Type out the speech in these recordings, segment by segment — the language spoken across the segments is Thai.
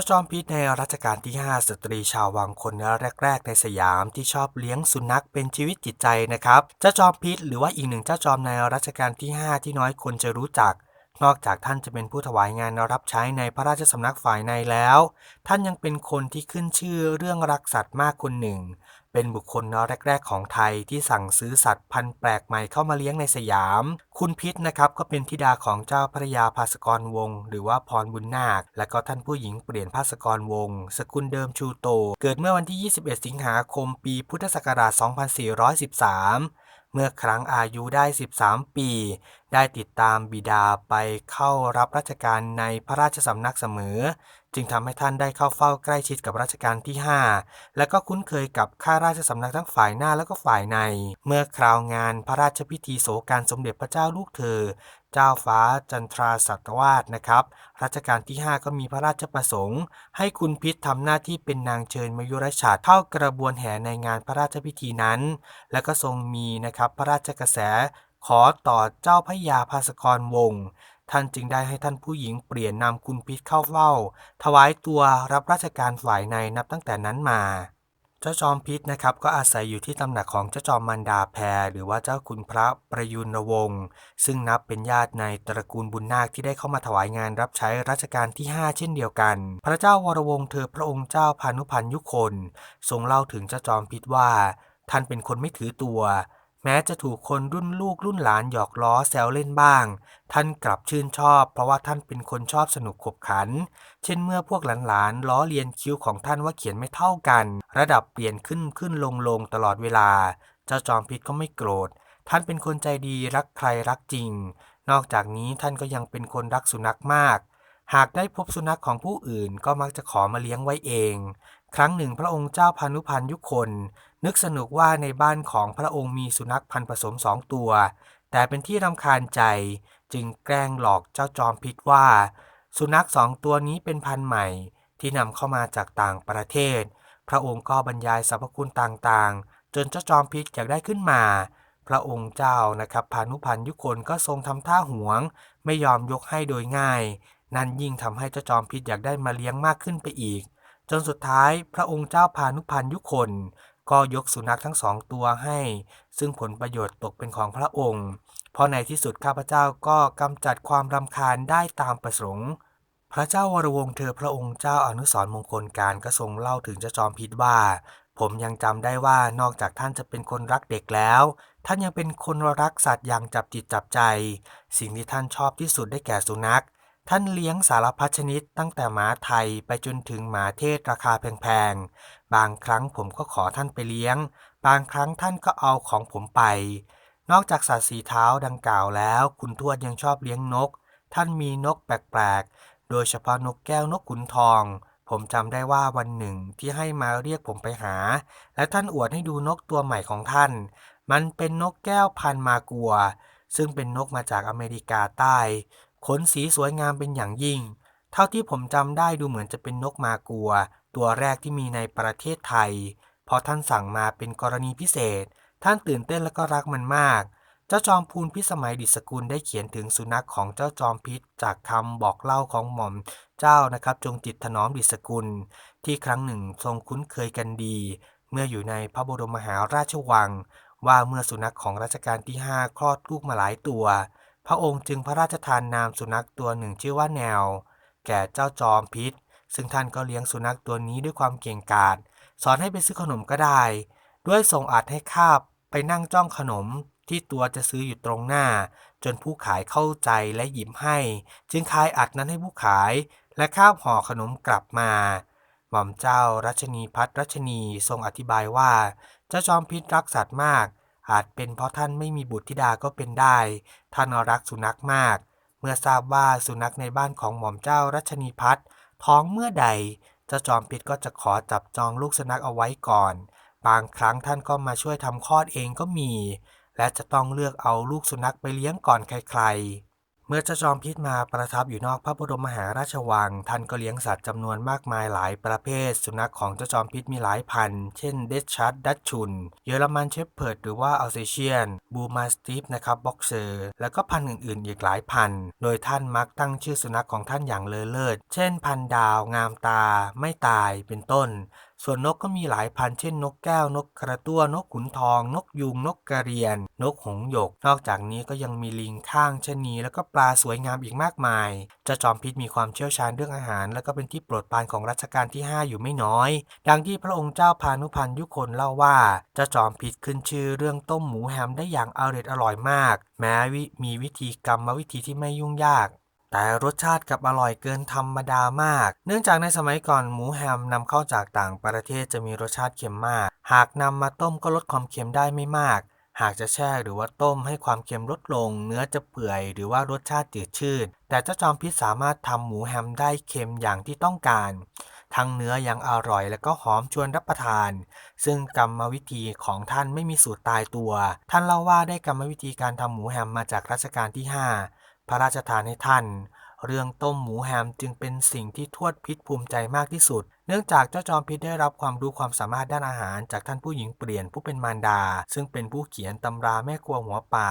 จ้าจอมพิษในรัชกาลที่ 5 สตรีชาววังคนแรก ๆ ในสยามที่ชอบเลี้ยงสุนัขเป็นชีวิตจิตใจนะครับ เจ้าจอมพิษหรือว่าอีกหนึ่งเจ้าจอมในรัชกาลที่ 5 ที่น้อยคนจะรู้จัก นอกจากท่านจะเป็นผู้ถวายงานรับใช้ในพระราชสำนักฝ่ายในแล้ว ท่านยังเป็นคนที่ขึ้นชื่อเรื่องรักสัตว์มากคนหนึ่ง เป็นบุคคลนอแรก ๆ ของไทยที่สั่งซื้อสัตว์พันธุ์แปลกใหม่เข้ามาเลี้ยงในสยาม คุณพิษนะครับก็เป็นธิดาของเจ้าพระยาภาสกรวงศ์หรือว่าพรบุญนาค และก็ท่านผู้หญิงเปลี่ยนภาสกรวงศ์สกุลเดิมชูโต เกิดเมื่อวันที่ 21 สิงหาคม ปีพุทธศักราช 2413เมื่อครั้งอายุได้ 13 ปี ได้ติดตามบิดาไปเข้ารับราชการในพระราชสำนักเสมอ จึงทำให้ท่านได้เข้าเฝ้าใกล้ชิดกับรัชกาลที่ 5 และก็คุ้นเคยกับข้าราชสำนักทั้งฝ่ายหน้าและก็ฝ่ายใน เมื่อคราวงานพระราชพิธีโศการสมเด็จพระเจ้าลูกเธอ เจ้าฟ้าจันทราสัตวาสนะครับ รัชกาลที่ 5 ก็มีพระราชประสงค์ ให้คุณพิษทำหน้าที่เป็นนางเชิญมยุรชาติเข้ากระบวนแห่ในงานพระราชพิธีนั้น และก็ทรงมีนะครับพระราชกระแสขอต่อเจ้าพระยาภาสกรวงศ์ ท่านจึงได้ให้ท่านผู้หญิงเปลี่ยนนามคุณพิษเข้าเฝ้า ถวายตัวรับราชการฝ่ายในนับตั้งแต่นั้นมา เจ้าจอมพิษนะครับก็อาศัยอยู่ที่ตำหนักของเจ้าจอมมันดาแพรหรือว่าเจ้าคุณพระประยุนวงศ์ซึ่งนับเป็นญาติในตระกูลบุญนาคที่ได้เข้ามาถวายงานรับใช้รัชกาลที่ 5 เช่นเดียวกัน พระเจ้าวรวงศ์เธอพระองค์เจ้าพานุพันยุคนทรงเล่าถึงเจ้าจอมพิษว่า ท่านเป็นคนไม่ถือตัว แม้จะถูกคนรุ่นลูกรุ่นหลานหยอกล้อแซวเล่นบ้าง ท่านกลับชื่นชอบ เพราะว่าท่านเป็นคนชอบสนุกขบขัน เช่นเมื่อพวกหลานๆล้อเลียนคิ้วของท่านว่าเขียนไม่เท่ากัน ระดับเปลี่ยนขึ้นขึ้นลงลงตลอดเวลา เจ้าจอมพิษก็ไม่โกรธ ท่านเป็นคนใจดีรักใครรักจริง นอกจากนี้ท่านก็ยังเป็นคนรักสุนัขมาก หากได้พบสุนัขของผู้อื่นก็มักจะขอมาเลี้ยงไว้เอง ครั้งหนึ่งพระองค์เจ้าพานุพันยุคน นึกสนุกว่าในบ้านของพระองค์มีสุนัขพันธุ์ผสมสองตัว แต่เป็นที่รำคาญใจ จึงแกล้งหลอกเจ้าจอมพิษว่า สุนัขสองตัวนี้เป็นพันธุ์ใหม่ ที่นำเข้ามาจากต่างประเทศ พระองค์ก็บรรยายสรรพคุณต่างๆ จนเจ้าจอมพิษอยากได้ขึ้นมา พระองค์เจ้านะครับพานุพันยุคนก็ทรงทำท่าหวง ไม่ยอมยกให้โดยง่าย นั่นยิ่งทำให้เจ้าจอมพิษอยากได้มาเลี้ยงมากขึ้นไปอีก จนสุดท้ายพระองค์เจ้าพานุพันยุคน ก็ยกสุนัขทั้งสองตัวให้ ซึ่งผลประโยชน์ตกเป็นของพระองค์ เพราะในที่สุดข้าพเจ้าก็กำจัดความรำคาญได้ตามประสงค์พระเจ้าวรวงเธอพระองค์เจ้าอนุสรมงคลการก็ทรงเล่าถึงเจ้าจอมพิษว่า ผมยังจำได้ว่านอกจากท่านจะเป็นคนรักเด็กแล้ว ท่านยังเป็นคนรักสัตว์อย่างจับจิตจับใจ สิ่งที่ท่านชอบที่สุดได้แก่สุนัข ท่านเลี้ยงสารพัดชนิดตั้งแต่หมาไทยไปจนถึงหมาเทศราคาแพงๆ บางครั้งผมก็ขอท่านไปเลี้ยง บางครั้งท่านก็เอาของผมไป นอกจากสัตว์สีเท้าดังกล่าวแล้ว คุณทวดยังชอบเลี้ยงนก ท่านมีนกแปลกๆ โดยเฉพาะนกแก้วนกขุนทอง ผมจำได้ว่าวันหนึ่งที่ให้มาเรียกผมไปหา และท่านอวดให้ดูนกตัวใหม่ของท่าน มันเป็นนกแก้วพันมากัวซึ่งเป็นนกมาจากอเมริกาใต้ ขนสีสวยงามเป็นอย่างยิ่ง เท่าที่ผมจำได้ดูเหมือนจะเป็นนกมากัว ตัวแรกที่มีในประเทศไทย เพราะท่านสั่งมาเป็นกรณีพิเศษ ท่านตื่นเต้นและก็รักมันมาก เจ้าจอมพูนพิสมัยดิษกุลได้เขียนถึงสุนัขของเจ้าจอมพิษจากคำบอกเล่าของหม่อมเจ้านะครับ จงจิตถนอมดิษกุล ที่ครั้งหนึ่งทรงคุ้นเคยกันดี เมื่ออยู่ในพระบรมมหาราชวัง ว่าเมื่อสุนัขของรัชกาลที่ 5 คลอดลูกมาหลายตัว พระองค์จึงพระราชทานนามสุนัขตัวหนึ่งชื่อว่าแนว แก่เจ้าจอมพิษ ซึ่งท่านก็เลี้ยงสุนัขตัวนี้ด้วยความเก่งกาจสอนให้ไปซื้อขนมก็ได้ ด้วยส่งอัดให้คาบไปนั่งจ้องขนมที่ตัวจะซื้ออยู่ตรงหน้า จนผู้ขายเข้าใจและหยิบให้ จึงขายอัดนั้นให้ผู้ขาย และคาบห่อขนมกลับมา หม่อมเจ้ารัชนีพัฒรัชนีทรงอธิบายว่า เจ้าจอมพิษรักสัตว์มาก อาจเป็นเพราะท่านไม่มีบุตรธิดาก็เป็นได้ ท่านรักสุนัขมาก เมื่อทราบว่าสุนัขในบ้านของหม่อมเจ้ารัชนีพัฒท้องเมื่อใดเจ้าจอมพิษก็จะขอจับจองลูกสุนัขเอาไว้ก่อน บางครั้งท่านก็มาช่วยทำคลอดเองก็มี และจะต้องเลือกเอาลูกสุนัขไปเลี้ยงก่อนใครๆ เมื่อเจ้าจอมพิษมาประทับอยู่นอกพระบรมมหาราชวัง ท่านก็เลี้ยงสัตว์จำนวนมากมายหลายประเภท สุนัขของเจ้าจอมพิษมีหลายพัน เช่นเดชชัดดัชชุน เยอรมันเชฟเพิร์ดหรือว่าอัลเซเชียน บูมาสติฟนะครับบ็อกเซอร์ แล้วก็พันธุ์อื่นๆ อีกหลายพัน โดยท่านมักตั้งชื่อสุนัขของท่านอย่างเลอเลิศ เช่นพันดาว งามตา ไม่ตาย เป็นต้น ส่วนนกก็มีหลายพันเช่นนกแก้วนกกระตั้วนกขุนทอง นกยูงนกกระเรียน นกหงส์หยก นอกจากนี้ก็ยังมีลิงข้างชะนีแล้วก็ปลาสวยงามอีกมากมายเจ้าจอมพิษมีความเชี่ยวชาญเรื่องอาหาร และก็เป็นที่โปรดปรานของรัชกาลที่ 5 อยู่ไม่น้อย ดังที่พระองค์เจ้าพานุพันธ์ยุคนเล่าว่าเจ้าจอมพิษขึ้นชื่อเรื่องต้มหมูแฮมได้อย่างอร่อยอร่อยมาก แม้วิมีวิธีกรรมวิธีที่ไม่ยุ่งยาก แต่รสชาติกับอร่อยเกินธรรมดามาก เนื่องจากในสมัยก่อนหมูแฮมนำเข้าจากต่างประเทศจะมีรสชาติเค็มมาก หากนำมาต้มก็ลดความเค็มได้ไม่มาก หากจะแช่หรือว่าต้มให้ความเค็มลดลง เนื้อจะเปื่อยหรือว่ารสชาติจืดชืดแต่เจ้าจอมพิษสามารถทำหมูแฮมได้เค็มอย่างที่ต้องการทั้งเนื้อยังอร่อยและก็หอมชวนรับประทาน ซึ่งกรรมวิธีของท่านไม่มีสูตรตายตัว ท่านเล่าว่าได้กรรมวิธีการทำหมูแฮมมาจากรัชกาลที่ 5 พระราชทานให้ท่าน เรื่องต้มหมูแฮมจึงเป็นสิ่งที่ทวดพิษภูมิใจมากที่สุด เนื่องจากเจ้าจอมพิษได้รับความรู้ความสามารถด้านอาหารจากท่านผู้หญิงเปลี่ยนผู้เป็นมารดา ซึ่งเป็นผู้เขียนตำราแม่ครัวหัวป่า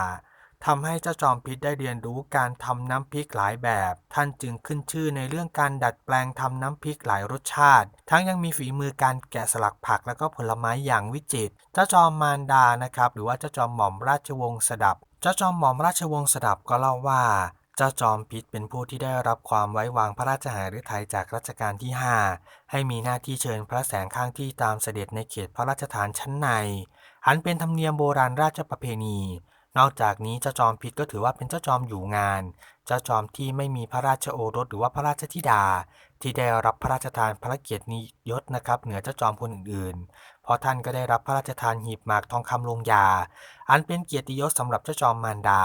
ทำให้เจ้าจอมพิษได้เรียนรู้การทำน้ำพริกหลายแบบ ท่านจึงขึ้นชื่อในเรื่องการดัดแปลงทำน้ำพริกหลายรสชาติ ทั้งยังมีฝีมือการแกะสลักผักและก็ผลไม้อย่างวิจิตร เจ้าจอมมารดานะครับ หรือว่าเจ้าจอมหม่อมราชวงศ์สดับ เจ้าจอมหม่อมราชวงศ์สดับก็เล่าว่า เจ้าจอมพิษเป็นผู้ที่ได้รับความไว้วางพระราชหฤทัยจากรัชกาลที่ 5 ให้มีหน้าที่เชิญพระแสงข้างที่ตามเสด็จในเขตพระราชฐานชั้นใน อันเป็นธรรมเนียมโบราณราชประเพณี นอกจากนี้เจ้าจอมพิษก็ถือว่าเป็นเจ้าจอมอยู่งาน เจ้าจอมที่ไม่มีพระราชโอรสหรือว่าพระราชธิดา ที่ได้รับพระราชทานพระเกียรตินิยศนะครับเหนือเจ้าจอมคนอื่นๆ เพราะท่านก็ได้รับพระราชทานหีบหมากทองคำลงยา อันเป็นเกียรติยศสำหรับเจ้าจอมมารดา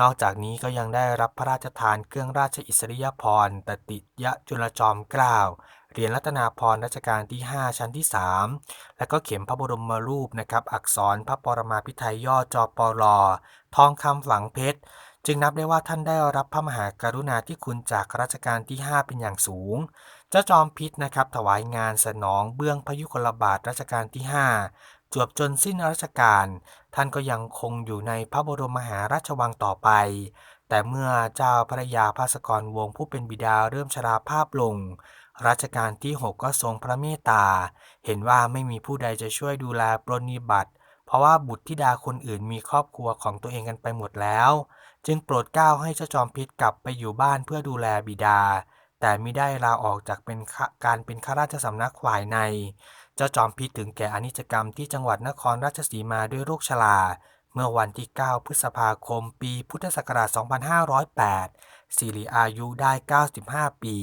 นอกจากนี้ก็ยังได้รับพระราชทานเครื่องราชอิสริยาภรณ์ตติยจุลจอมเกล้าเหรียญรัตนาภรณ์รัชกาลที่ 5 ชั้นที่ 3 และก็เข็มพระบรมรูปนะครับอักษรพระปรมาภิไธยย่อจอปลอทองคำฝังเพชร จึงนับได้ว่าท่านได้รับพระมหากรุณาธิคุณจากรัชกาลที่ 5 เป็นอย่างสูง เจ้าจอมพิษนะครับถวายงานสนองเบื้องพยุคลบาทรัชกาลที่ 5 จวบจนสิ้นรัชกาลท่านก็ยังคงอยู่ในพระบรมมหาราชวังต่อไป แต่เมื่อเจ้าพระยาภาสกรวงผู้เป็นบิดาเริ่มชราภาพลงรัชกาลที่ 6 ก็ทรงพระเมตตา เห็นว่าไม่มีผู้ใดจะช่วยดูแลปรนนิบัติ เพราะว่าบุตรธิดาคนอื่นมีครอบครัวของตัวเองกันไปหมดแล้ว จึงโปรดเกล้าให้เจ้าจอมพิษกลับไปอยู่บ้านเพื่อดูแลบิดา แต่มิได้ลาออกจากเป็นการเป็นข้าราชสำนักฝ่ายใน เจ้าจอมพิษถึงแก่อนิจกรรมที่จังหวัดนครราชสีมาด้วยโรคชราเมื่อวันที่ 9 พฤษภาคม ปีพุทธศักราช 2508 สิริอายุได้ 95 ปี